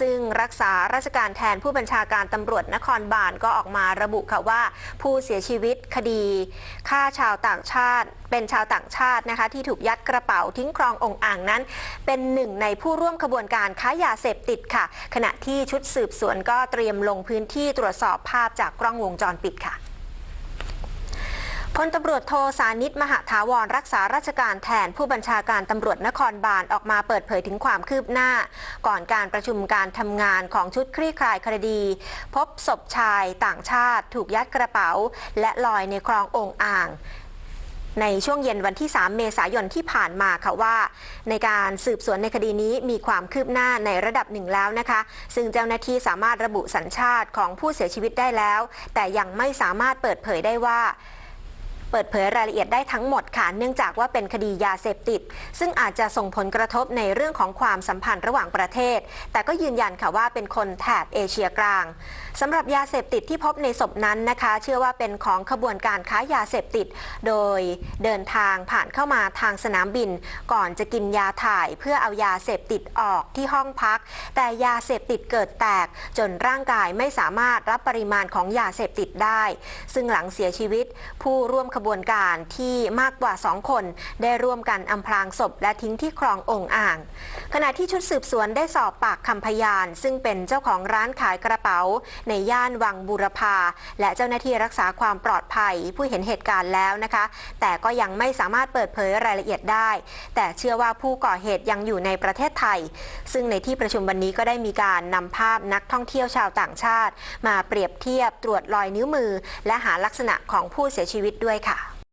ซึ่งรักษาราชการแทนผู้บัญชาการตำรวจนครบาลก็ออกมาระบุค่ะว่า ผู้เสียชีวิตคดีฆ่าชาวต่างชาติ เป็นชาวต่างชาตินะคะที่ถูกยัดกระเป๋าทิ้งคลององอ่างนั้น เป็นหนึ่งในผู้ร่วมขบวนการค้ายาเสพติดค่ะ ขณะที่ชุดสืบสวนก็เตรียมลงพื้นที่ตรวจสอบภาพจากกล้องวงจรปิดค่ะ พลตำรวจโทสานิตมหาถาวรรักษาราชการแทนผู้บัญชาการตำรวจนครบาลออกมาเปิดเผยถึงความคืบหน้า ก่อนการประชุมการทำงานของชุดคลี่คลายคดี พบศพชายต่างชาติ ถูกยัดกระเป๋า และลอยในคลององอ่าง ในช่วงเย็นวันที่ 3 เมษายนที่ผ่านมาค่ะว่า ในการสืบสวนในคดีนี้มีความคืบหน้าในระดับหนึ่งแล้วนะคะ ซึ่งเจ้าหน้าที่สามารถระบุสัญชาติของผู้เสียชีวิตได้แล้ว แต่ยังไม่สามารถเปิดเผยได้ว่า เปิดเผยรายละเอียดได้ทั้งหมดค่ะ เนื่องจากว่าเป็นคดียาเสพติด ซึ่งอาจจะส่งผลกระทบในเรื่องของความสัมพันธ์ระหว่างประเทศ แต่ก็ยืนยันค่ะว่าเป็นคนแถบเอเชียกลางสำหรับยาเสพติดที่พบในศพนั้นนะคะ เชื่อว่าเป็นของขบวนการค้ายาเสพติด โดยเดินทางผ่านเข้ามาทางสนามบิน ก่อนจะกินยาถ่ายเพื่อเอายาเสพติดออกที่ห้องพัก แต่ยาเสพติดเกิดแตก จนร่างกายไม่สามารถรับปริมาณของยาเสพติดได้ ซึ่งหลังเสียชีวิตผู้ร่วมขบวนการที่มากกว่า 2 คน ได้ร่วมกันอำพรางศพและทิ้งที่คลององอ่าง ขณะที่ชุดสืบสวนได้สอบปากคำพยาน ซึ่งเป็นเจ้าของร้านขายกระเป๋า ในย่านวังบูรพา และเจ้าหน้าที่รักษาความปลอดภัยผู้เห็นเหตุการณ์แล้วนะคะ แต่ก็ยังไม่สามารถเปิดเผยรายละเอียดได้ แต่เชื่อว่าผู้ก่อเหตุยังอยู่ในประเทศไทย ซึ่งในที่ประชุมวันนี้ก็ได้มีการนำภาพนักท่องเที่ยวชาวต่างชาติ มาเปรียบเทียบตรวจรอยนิ้วมือ และหาลักษณะของผู้เสียชีวิตด้วย